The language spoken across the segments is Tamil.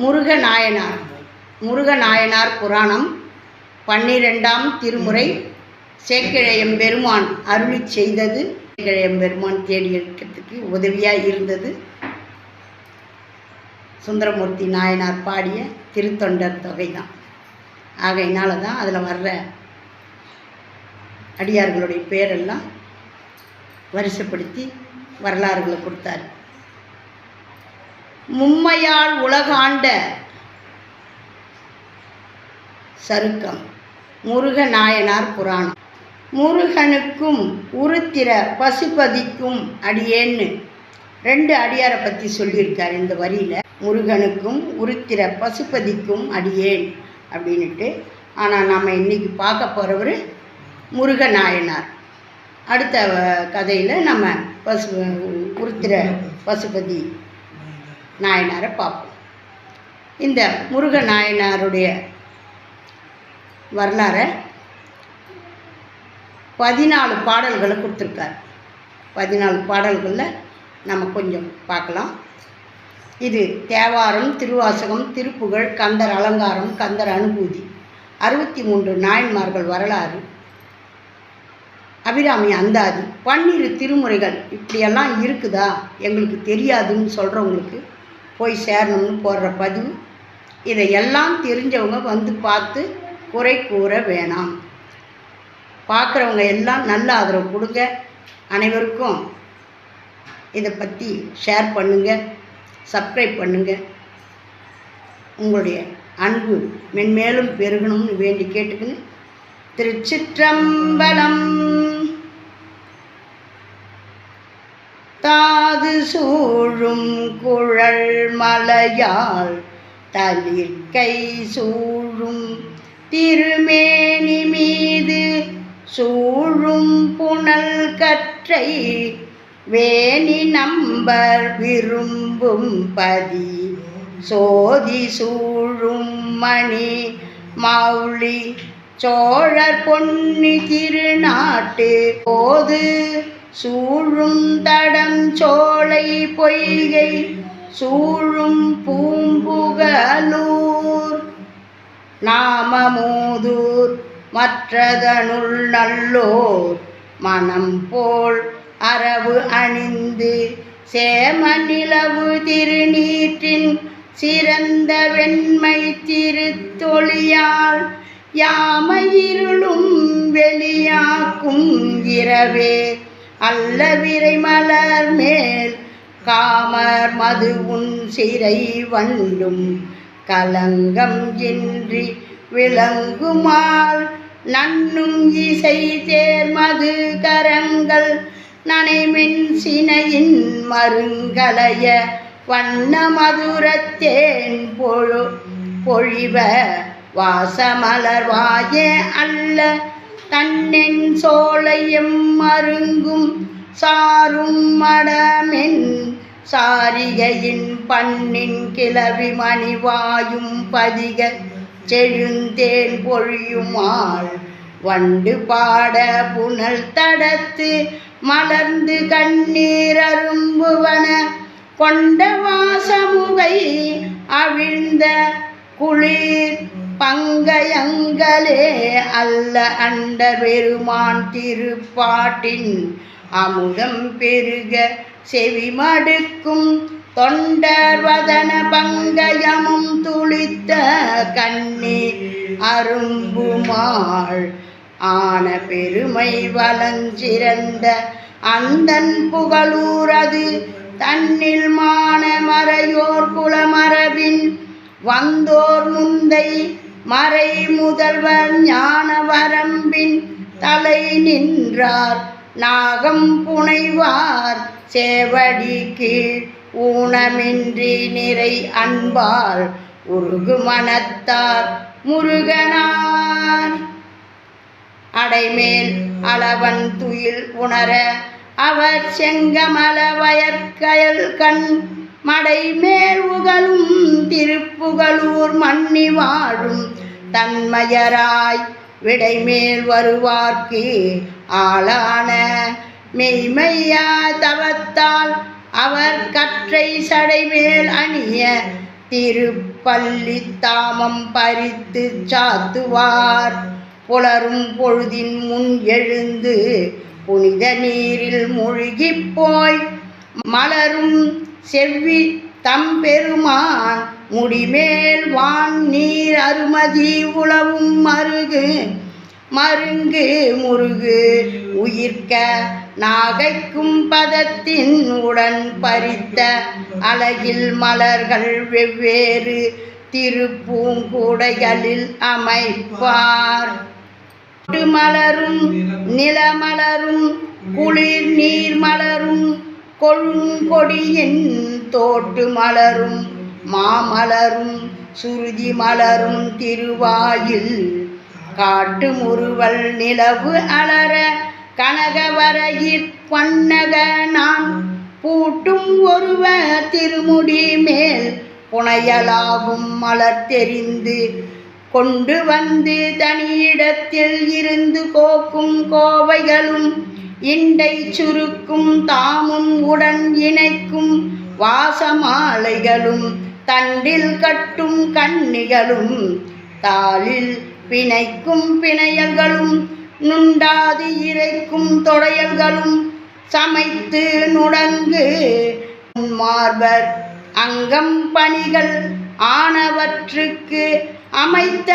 முருகநாயனார். முருகநாயனார் புராணம் பன்னிரெண்டாம் திருமுறை. சேக்கிழையம் பெருமான் அருளி செய்தது. சேக்கிழையம் பெருமான் தேடி எடுக்கிறதுக்கு உதவியாக இருந்தது. சுந்தரமூர்த்தி நாயனார் பாடிய திருத்தொண்டர் தொகை தான் ஆகையினால தான் அதில் வர்ற அடியார்களுடைய பேரெல்லாம் வரிசைப்படுத்தி வரலாறுகளை கொடுத்தாரு. மும்மையால் உலகாண்ட சருக்கம். முருகநாயனார் புராணம். முருகனுக்கும் உருத்திர பசுபதிக்கும் அடியேன்னு ரெண்டு அடியாரை பற்றி சொல்லியிருக்கார் இந்த வரியில். முருகனுக்கும் உருத்திர பசுபதிக்கும் அடியேன் அப்படின்ட்டு ஆனால் நாம் இன்னைக்கு பார்க்க போகிறவர் முருகநாயனார் அடுத்த கதையில் நம்ம பசு உருத்திர பசுபதி நாயனாரை பார்ப்போம். இந்த முருக நாயனாருடைய வரலாறை பதினாலு பாடல்களை கொடுத்துருக்கார். பதினாலு பாடல்களில் நம்ம கொஞ்சம் பார்க்கலாம். இது தேவாரம் திருவாசகம் திருப்புகழ் கந்தர் அலங்காரம் கந்தர் அனுபூதி. அறுபத்தி மூன்று நாயன்மார்கள் வரலாறு. அபிராமி அந்தாதி. பன்னிரு திருமுறைகள். இப்படியெல்லாம் இருக்குதா? எங்களுக்கு தெரியாதுன்னு சொல்கிறவங்களுக்கு போய் சேரணும்னு போடுற பதிவு. இதையெல்லாம் தெரிஞ்சவங்க வந்து பார்த்து குறை கூற வேணாம். பார்க்குறவங்க எல்லாம் நல்ல ஆதரவு கொடுங்க. அனைவருக்கும் இதை பற்றி ஷேர் பண்ணுங்கள் சப்ஸ்கிரைப் பண்ணுங்கள் உங்களுடைய அன்பு மென்மேலும் பெருகணும்னு வேண்டி கேட்டுக்கின்னு திருச்சிற்றம்பலம். சூழும் குழல் மலையால் தளிர்கை சூழும் திருமேனி மீது சூழும் புனல் கற்றை வேணி நம்பர் விரும்பும் பதி சோதி சூழும் மணி மௌளி சோழர் பொன்னி திருநாட்டு போது சூழும் தடம் சோலை பொய்கை சூழும் பூம்புகலூர் நாமமூதூர் மற்றதனுள் நல்லோர் மனம் போல் அரவு அணிந்து சேம நிலவு திருநீற்றின் சிறந்த வெண்மை திருத்தொழியால் யாமையிருளும் வெளியாக்கும் இரவே அல்ல விரை மலர் மேல் காமர் மது உன் சிறை வண்டும் கலங்கம் இன்றி விளங்குமால் நன்னும் இசை தேர் மது கரங்கள். நனைமின் சினையின் மருங்கலைய வண்ண மதுரத்தேன் பொழு பொழிவ வாசமலர் வாய அல்ல. தன்னென் சோலையும் மருங்கும் சாரும் மடமென் சாரிகையின் பண்ணின் கிளவி மணிவாயும் பதிக செழுந்தேன் பொழியுமாள். வண்டு பாட புனல் தடத்து மலர்ந்து கண்ணீர் அரும்புவன கொண்ட வாசமுகை அவிழ்ந்த குளிர் பங்கயங்களே அல்ல அண்ட பெருமான் திருப்பாட்டின் அமுதம் பெருக செவி மடுக்கும் தொண்டர் வதன பங்கயமும் துளித்த கண்ணி அரும்புமாள். ஆன பெருமை வளஞ்சிறந்த அந்தன் புகழூரது தன்னில் மான மறையோர் குலமரபின் வந்தோர் முந்தை மறை முதல்வர் ஞான வரம்பின் தலை நின்றார். நாகம் புனைவார். சேவடிக்கு ஊனமின்றி நிறை அன்பால் உருகு மனத்தார் முருகனார். அடைமேல் அளவன் துயில் உணர அவர் செங்கமல வயற்கயல் கண் மடைமேல் உகலும் திருப்புகலூர் மன்னி வாழும் தன்மையராய் விடைமேல் வருவார்க்கு ஆளான மெய்மையா தவத்தால் அவர் கற்றை சடைமேல் அணிய திருப்பள்ளி தாமம் பறித்து சாத்துவார். புலரும் பொழுதின் முன் எழுந்து புனித நீரில் மூழ்கி போய் மலரும் செவ்வி தம்பெருமான் முடிமேல் வான் நீர் அருமதி உளவும் மருகு. மருங்கு முருகு உயிர்க்க நாகைக்கும் பதத்தின் உடன் பறித்த அழகில் மலர்கள் வெவ்வேறு திருப்பூங்குடைகளில் அமைப்பார். மலரும் நிலமலரும் குளிர் நீர் மலரும் கொழுங்கொடியின் தோட்டு மலரும் மாமலரும் சுருதி மலரும் திருவாயில். காட்டு முறுவல் நிலவு அலர கனகவரையிற் பன்னக நான். பூட்டும் ஒருவ திருமுடி மேல் புனையலாகும் மலர் தெரிந்து கொண்டு வந்து தனியிடத்தில் இருந்து கோக்கும் கோவைகளும் இண்டை சுருக்கும் தாமும் உடன் இணைக்கும் வாசமாலைகளும் தண்டில் கட்டும் கண்ணிகளும் தாளில் பிணைக்கும் பிணையல்களும் நுண்டாது இறைக்கும் தொடையல்களும் சமைத்து நுடங்கு மார்பர் அங்கம் பணிகள் ஆனவற்றுக்கு அமைத்த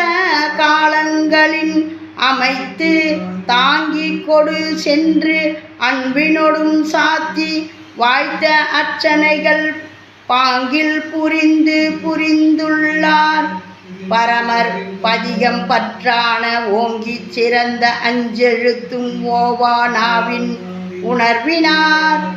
காலங்களின் அமைத்து தாங்கி கொடு சென்று அன்பினொடும் சாத்தி வாய்த்த அர்ச்சனைகள் பாங்கில் புரிந்து புரிந்துள்ளார். பரமர் பதிகம் பற்றான ஓங்கிச் சிறந்த அஞ்செழுத்தும் ஓவானாவின் உணர்வினார்.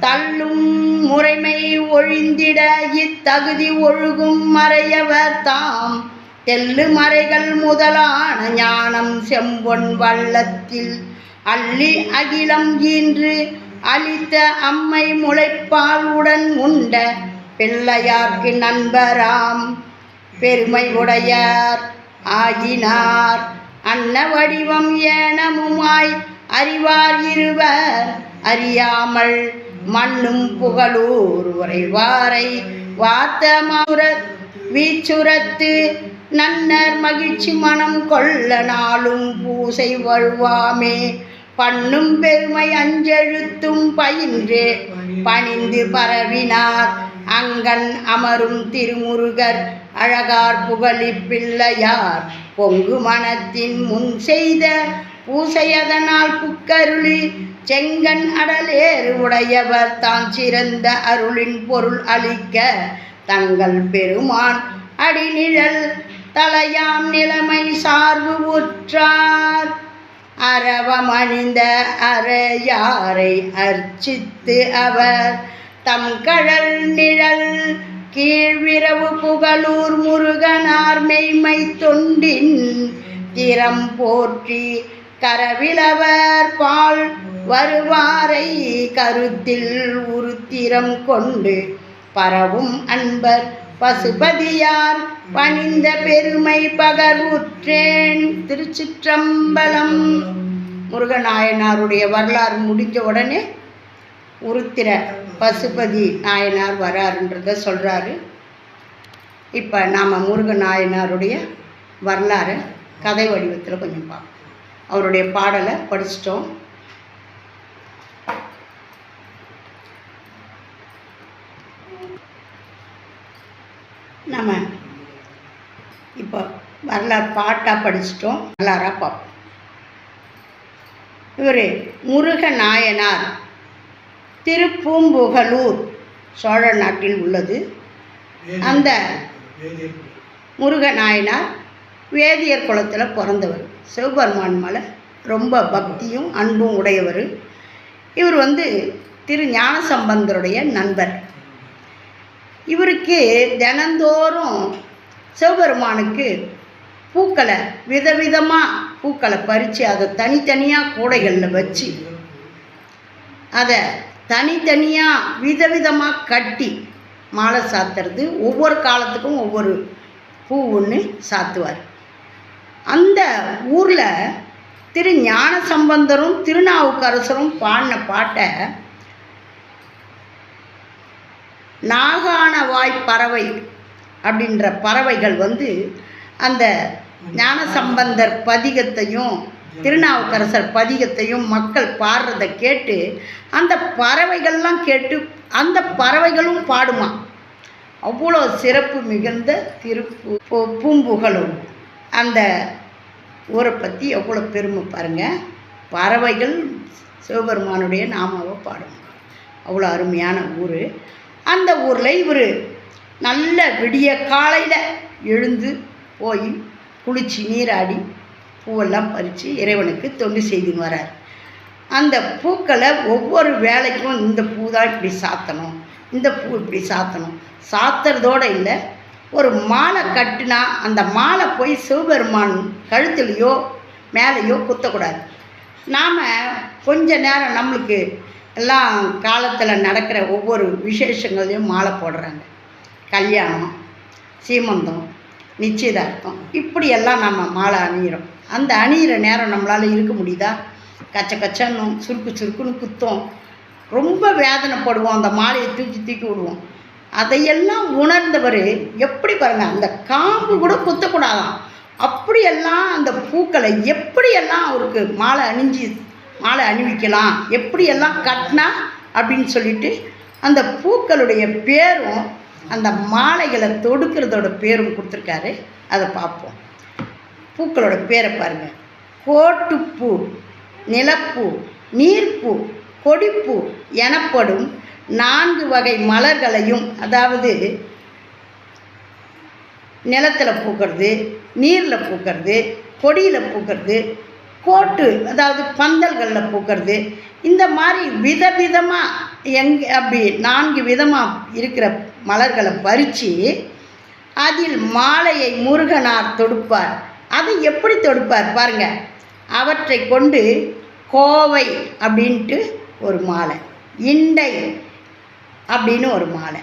தள்ளும் முறைமை ஒழிந்திட இத்தகுதி ஒழுகும் மறையவர் தாம். தெல்லு மறைகள் முதலான ஞானம் செம்பொன் வள்ளத்தில் அள்ளி அகிலம் ஈன்று அளித்த அம்மை முளைப்பால் உடன் உண்ட பிள்ளையார்க்கு நண்பராம் பெருமை உடையார் ஆகினார். அன்ன வடிவம் ஏனமுமாய் அறிவார் இருவர் அறியாமல் மண்ணும் புகழூர் உறைவாரை வாத்த வீச்சுரத்து நன்னர் மகிழ்ச்சி மனம் கொள்ள நாளும் பூசை வழுவாமே பண்ணும் பெருமை அஞ்செழுத்தும் பயின்றே. பணிந்து பரவினார் அங்கன் அமரும் திருமுருகர். அழகார் புகழி பிள்ளையார் பொங்கு மனத்தின் முன் செய்த பூசையதனால் புக்கருளி. செங்கன் அடலேறு உடையவர் தான் சிறந்த அருளின் பொருள் அளிக்க தங்கள் பெருமான் அடிநிழல் தலையாம் நிலைமை சார்பு உற்றார். அரவமணிந்த அறையாரை அர்ச்சித்து அவர் தம் கடல் நிழல் கீழ்விரவு புகழூர் முருகனார் மெய்மை தொண்டின் திறம் போற்றி கரவிலவர் பால் வருவாரை கருத்தில் உருத்திரம் கொண்டு பரவும் அன்பர் பசுபதியார் பணிந்த பெருமை பகர்வுற்றேன். திருச்சிற்றம்பலம். முருகநாயனாருடைய வரலாறு முடிஞ்ச உடனே உருத்திர பசுபதி நாயனார் வராருன்றத சொல்கிறாரு இப்போ நாம் முருகநாயனாருடைய வரலாறு கதை வடிவத்தில் கொஞ்சம் பார்ப்போம். அவருடைய பாடலை படிச்சிட்டோம். நம்ம இப்போ வரலாறு பாட்டாக படிச்சிட்டோம் வரலாறாக பார்ப்போம் இவர் முருக நாயனார் திருப்பூம்புகலூர் சோழ நாட்டில் உள்ளது. அந்த முருக நாயனார் வேதியர் குலத்தில் பிறந்தவர். சிவபெருமான் மேலே ரொம்ப பக்தியும் அன்பும் உடையவர். இவர் வந்து திரு ஞானசம்பந்தருடைய நண்பர். இவருக்கு தினந்தோறும் சிவபெருமானுக்கு பூக்களை விதவிதமாக பூக்களை பறித்து அதை தனித்தனியாக கூடைகளில் வச்சு அதை தனித்தனியாக விதவிதமாக கட்டி மாலை சாத்துறது. ஒவ்வொரு காலத்துக்கும் ஒவ்வொரு பூ ஒன்று சாத்துவார். அந்த ஊரில் திரு ஞான சம்பந்தரும் திருநாவுக்கரசரும் பாடின பாட்டை நாகானவாய் பறவை அப்படின்ற பறவைகள் வந்து அந்த ஞானசம்பந்தர் பதிகத்தையும் திருநாவுக்கரசர் பதிகத்தையும் மக்கள் பாடுறதை கேட்டு அந்த பறவைகள்லாம் கேட்டு அந்த பறவைகளும் பாடுமா? அவ்வளோ சிறப்பு மிகுந்த திருப்பு பூம்புகளும். பூம்புகழும் அந்த ஊரை பற்றி எவ்வளோ பெருமை பாருங்கள் பறவைகள் சிவபெருமானுடைய நாமாவை பாடும். அவ்வளோ அருமையான ஊர். அந்த ஊரில் இவர் நல்ல விடிய காலையில் எழுந்து போய் குளித்து நீராடி பூவெல்லாம் பறித்து இறைவனுக்கு தொண்டு செய்துன்னு வரார். அந்த பூக்களை ஒவ்வொரு வேலைக்கும் இந்த பூ தான் இப்படி சாத்தணும் இந்த பூ இப்படி சாத்தணும். சாத்துறதோடு இல்லை ஒரு மாலை கட்டினா அந்த மாலை போய் சிவபெருமான் கழுத்துலேயோ மேலேயோ குத்தக்கூடாது. நாம் கொஞ்ச நேரம் நம்மளுக்கு எல்லாம் காலத்தில் நடக்கிற ஒவ்வொரு விசேஷங்களையும் மாலை போடுறாங்க. கல்யாணம் சீமந்தம் நிச்சயதார்த்தம் இப்படியெல்லாம் நம்ம மாலை அணியிறோம். அந்த அணியிற நேரம் நம்மளால் இருக்க முடியுதா? கச்ச கச்சன்னும் சுருக்கு சுருக்குன்னு குத்தோம். ரொம்ப வேதனைப்படுவோம் அந்த மாலையை தூக்கி தூக்கி விடுவோம். அதையெல்லாம் உணர்ந்தவர் எப்படி பாருங்கள் அந்த காம்பு கூட குத்தக்கூடாதாம் அப்படியெல்லாம் அந்த பூக்களை எப்படியெல்லாம் அவருக்கு மாலை அணிஞ்சு மாலை அணிவிக்கலாம். எப்படியெல்லாம் கட்டினா அப்படின்னு சொல்லிட்டு அந்த பூக்களுடைய பேரும் அந்த மாலைகளை தொடுக்கிறதோட பேரும் கொடுத்துருக்காரு. அதை பார்ப்போம். பூக்களோட பேரை பாருங்கள் கோட்டுப்பூ நிலப்பூ நீர்ப்பூ கொடிப்பூ எனப்படும் நான்கு வகை மலர்களையும் அதாவது நிலத்தில் பூக்கிறது நீரில் பூக்கிறது கொடியில் பூக்கிறது கோட்டு அதாவது பந்தல்களில் பூக்கிறது. இந்த மாதிரி விதவிதமாக எங் அப்படி நான்கு விதமாக இருக்கிற மலர்களை பறித்து அதில் மாலையை முருகனார் தொடுப்பார். அதை எப்படி தொடுப்பார் பாருங்க. அவற்றை கொண்டு கோவை அப்படின்ட்டு ஒரு மாலை இண்டை அப்படின்னு ஒரு மாலை.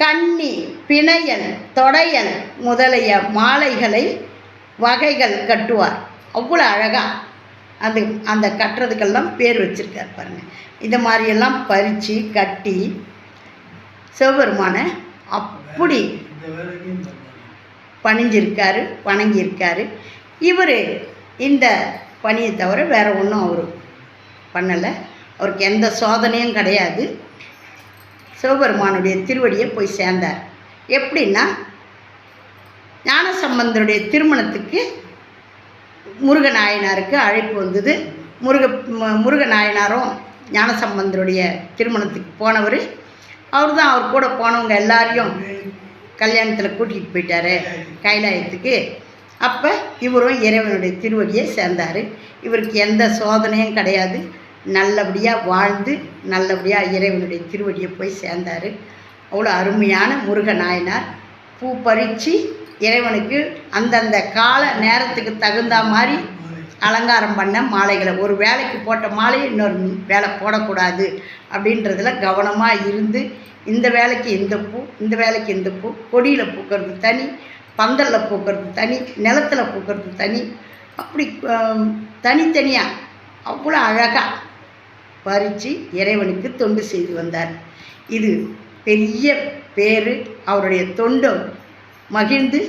கன்னி பிணையன் தொடையல் முதலிய மாலைகளை வகைகள் கட்டுவார். அவ்வளோ அழகாக அந்த அந்த கட்டுறதுக்கெல்லாம் பேர் வச்சுருக்கார் பாருங்கள் இந்த மாதிரியெல்லாம் பறித்து கட்டி சிவபெருமானை அப்படி பணிஞ்சிருக்காரு வணங்கியிருக்காரு. இவர் இந்த பணியை தவிர வேறு ஒன்றும் அவர் பண்ணலை. அவருக்கு எந்த சோதனையும் கிடையாது. சிவபெருமானுடைய திருவடியை போய் சேர்ந்தார். எப்படின்னா ஞானசம்பந்தருடைய திருமணத்துக்கு முருகநாயனாருக்கு அழைப்பு வந்தது. முருக முருகநாயனாரும் ஞானசம்பந்தருடைய திருமணத்துக்கு போனவர். அவர் தான் அவர் கூட போனவங்க எல்லாரையும் கல்யாணத்தில் கூட்டிகிட்டு போயிட்டாரு கைலாயத்துக்கு. அப்போ இவரும் இறைவனுடைய திருவடியை சேர்ந்தார். இவருக்கு எந்த சோதனையும் கிடையாது. நல்லபடியாக வாழ்ந்து நல்லபடியாக இறைவனுடைய திருவடியை போய் சேர்ந்தார். அவ்வளோ அருமையான முருகநாயனார். பூ பறித்து இறைவனுக்கு அந்தந்த கால நேரத்துக்கு தகுந்த மாதிரி அலங்காரம் பண்ண மாலைகளை. ஒரு வேலைக்கு போட்ட மாலையை இன்னொரு வேலை போடக்கூடாது அப்படின்றதில் கவனமாக இருந்து இந்த வேலைக்கு இந்த பூ இந்த வேலைக்கு இந்த பூ கொடியில் பூக்கிறது தனி பந்தலில் பூக்கிறது தனி நிலத்தில் பூக்கிறது தனி. அப்படி தனித்தனியாக அவ்வளோ அழகாக பறித்து இறைவனுக்கு தொண்டு செய்து வந்தார். இது பெரிய பேர். அவருடைய தொண்டு மகிழ்ந்து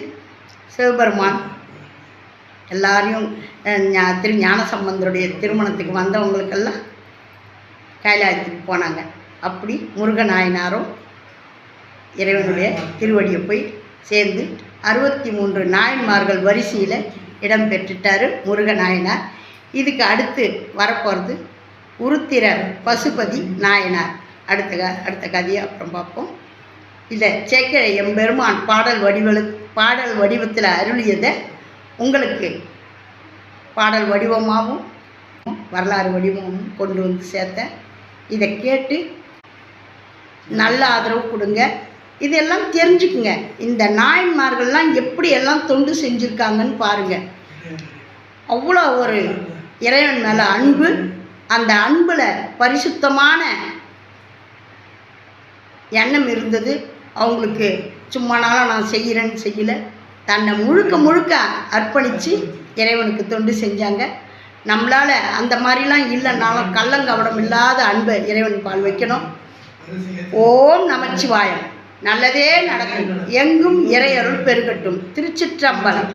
சிவபெருமான் எல்லாரையும் திரு ஞானசம்பந்தருடைய திருமணத்துக்கு வந்தவங்களுக்கெல்லாம் கைலாயத்துக்கு போனாங்க. அப்படி முருகநாயனாரும் இறைவனுடைய திருவடியை போய் சேர்ந்து அறுபத்தி மூன்று நாயன்மார்கள் வரிசையில் இடம் பெற்றுட்டார் முருகநாயனார். இதுக்கு அடுத்து வரப்போகிறது உருத்திர பசுபதி நாயனார். அடுத்த க அடுத்த கதையை அப்புறம் பார்ப்போம். இல்லை சேக்கிழ எம்பெருமான் பாடல் வடிவலு பாடல் வடிவத்தில் அருளியதை உங்களுக்கு பாடல் வடிவமாகவும் வரலாறு வடிவமும் கொண்டு வந்து சேர்த்தேன் இதை கேட்டு நல்ல ஆதரவு கொடுங்க. இதெல்லாம் தெரிஞ்சுக்குங்க. இந்த நாயன்மார்கள்லாம் எப்படி எல்லாம் தொண்டு செஞ்சுருக்காங்கன்னு பாருங்கள் அவ்வளோ ஒரு இறைவன் மேலே அன்பு. அந்த அன்பில் பரிசுத்தமான எண்ணம் இருந்தது. அவங்களுக்கு சும்மானாலும் நான் செய்கிறேன்னு செய்யலை. தன்னை முழுக்க முழுக்க அர்ப்பணித்து இறைவனுக்கு தொண்டு செஞ்சாங்க. நம்மளால் அந்த மாதிரிலாம் இல்லைனாலும் கள்ளங்கவடம் இல்லாத அன்பை இறைவன் பால் வைக்கணும். ஓம் நமச்சிவாயம். நல்லதே நடக்கும். எங்கும் இறையருள் பெருகட்டும். திருச்சிற்றம்பலம்.